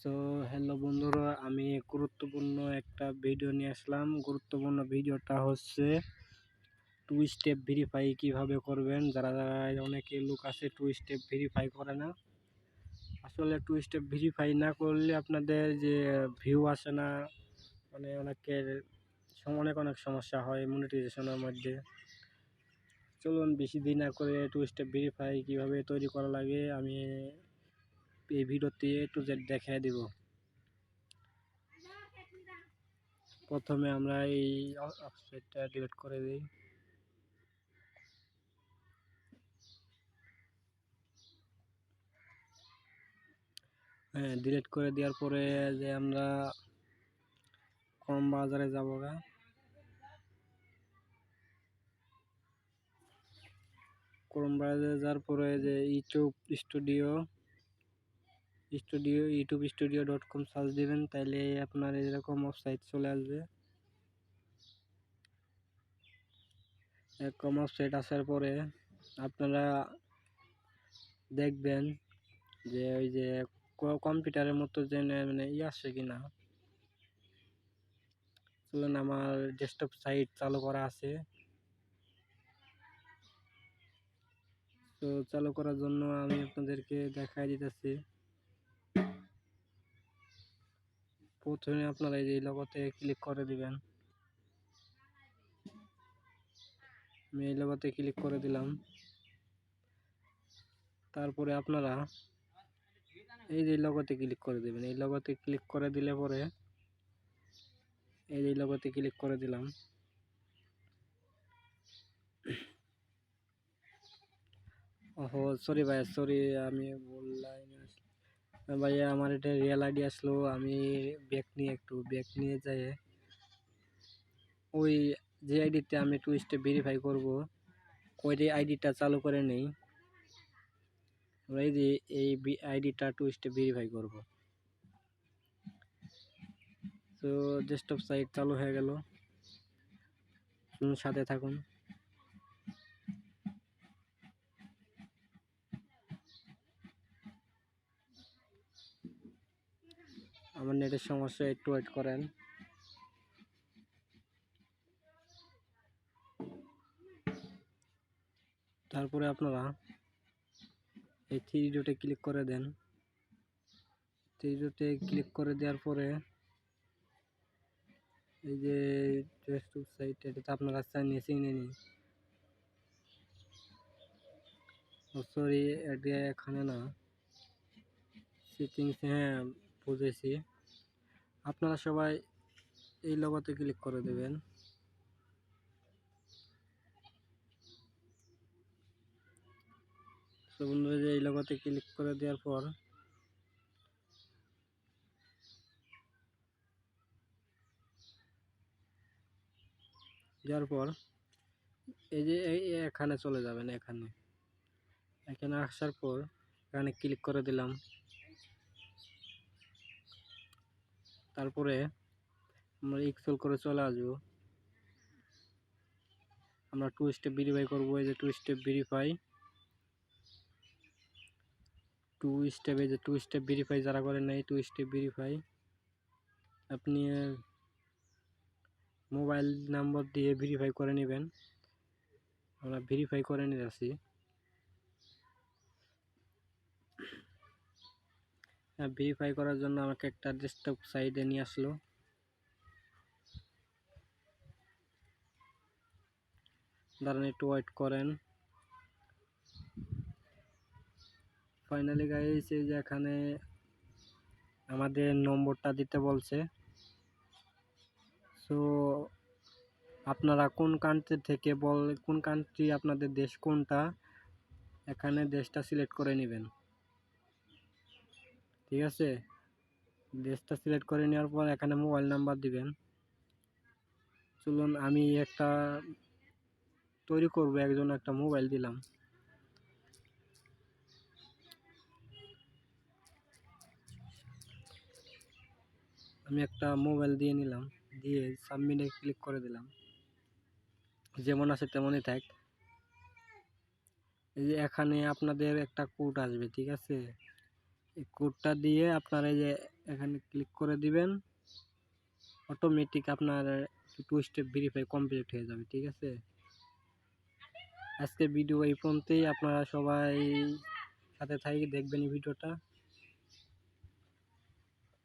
So, hello বন্ধুরা, আমি গুরুত্বপূর্ণ একটা ভিডিও নিয়ে আসলাম। গুরুত্বপূর্ণ ভিডিওটা হচ্ছে টু স্টেপ ভেরিফাই কীভাবে করবেন। যারা যারা অনেকে লোক আছে টু স্টেপ ভেরিফাই করে না। আসলে টু স্টেপ ভেরিফাই না করলে আপনাদের যে ভিউ আসে না মানে অনেকের অনেক অনেক সমস্যা হয় মনিটাইজেশনের মধ্যে। চলুন, বেশি দিন না করে টু স্টেপ ভেরিফাই কীভাবে তৈরি করা লাগে। আমি এই ভিডিওতে এ টু জেড দেখিয়ে দিব। প্রথমে আমরা এই ওয়েবসাইটটা ডিলিট করে দিই। হ্যাঁ ডিলিট করে দেওয়ার পরে যে আমরা কম বাজারে যাব গা। ক্রোম যাওয়ার পরে যে YouTube studio studio YouTube studio dot com search দিবেন, তাইলে আপনার এরকম ওয়েবসাইট চলে আসবে। এরকম ওয়েবসাইট আসার পরে আপনারা দেখবেন যে ওই যে কম্পিউটারের মতো যে মানে ই আসছে কিনা। চলুন আমার ডেস্কটপ সাইট চালু করা আছে। তো চালু করার জন্য আমি আপনাদেরকে দেখাই দিতেছি। প্রথমে আপনারা এই যে লগতে ক্লিক করে দিবেন। আমি এই লগতে ক্লিক করে দিলাম। তারপরে আপনারা এই যে লগতে ক্লিক করে দিবেন। এই লগতে ক্লিক করে দিলে পরে এই যে লগতে ক্লিক করে দিলাম। ওহো সরি ভাই সরি আমি বললাম ভাইয়া আমার এটা রিয়েল আইডি আসলো, আমি ব্যাক নিয়ে একটু ব্যাক নিয়ে যাই। ওই যে আইডিতে আমি টু স্টেপ ভেরিফাই করব, ওই যে আইডিটা চালু করে নেই। আমরা এই যে, এই আইডিটা টু স্টেপ ভেরিফাই করব। তো ডেস্কটপ সাইট চালু হয়ে গেল। সাথে থাকুন। আমার নেটের সমস্যা, একটু ওয়েট করেন। তারপরে আপনারা এই থ্রি ডটে ক্লিক করে দেন। থ্রি ডটে ক্লিক করে দেওয়ার পরে এই যে ফেসবুক সাইট এটাতে আপনারা নিয়ে চিনে নিন। সরি এটা এখানে না। সেটিংস হ্যাঁ বুঝেছি আপনারা সবাই এই লগতে ক্লিক করে দেবেন। বন্ধুরা, যে এই লগতে ক্লিক করে দেওয়ার পর দেওয়ার পর এই যে এখানে চলে যাবেন, এখানে। এখানে আসার পর এখানে ক্লিক করে দিলাম। তারপরে আমরা এক্সেল করে চলে আসব। আমরা টু স্টেপ ভেরিফাই করব, এই যে two step verify two step এই যে টু স্টেপ ভেরিফাই যারা করেন নাই টু স্টেপ ভেরিফাই আপনি মোবাইল নাম্বার দিয়ে ভেরিফাই করে নেবেন। আমরা ভেরিফাই করে নিয়ে আসি। ভেরিফাই করার জন্য আমাকে একটা ডেস্কটপ সাইডে নিয়ে আসলো। দাঁড়ান একটু ওয়েট করেন। ফাইনালি গাইস এই যে এখানে আমাদের নম্বরটা দিতে বলছে। সো আপনারা কোন কান্ট্রি থেকে বল, কোন কান্ট্রি আপনাদের দেশ কোনটা? এখানে দেশটা সিলেক্ট করে নেবেন। ঠিক আছে? ড্রেসটা সিলেক্ট করে নেওয়ার পর এখানে মোবাইল নাম্বার দিবেন। চলুন, আমি একটা তৈরি করব, একজন একটা মোবাইল দিলাম। আমি একটা মোবাইল দিয়ে নিলাম, দিয়ে সাবমিটে ক্লিক করে দিলাম। যেমন আছে তেমনই থাক। এই যে এখানে আপনাদের একটা কোড আসবে, ঠিক আছে? এই কোডটা দিয়ে আপনার এই যে এখানে ক্লিক করে দিবেন অটোমেটিক আপনার টু স্টেপ ভেরিফাই কমপ্লিট হয়ে যাবে, ঠিক আছে? আজকে ভিডিও এই পর্যন্তই, আপনারা সবাই সাথে থাকি, দেখবেন এই ভিডিওটা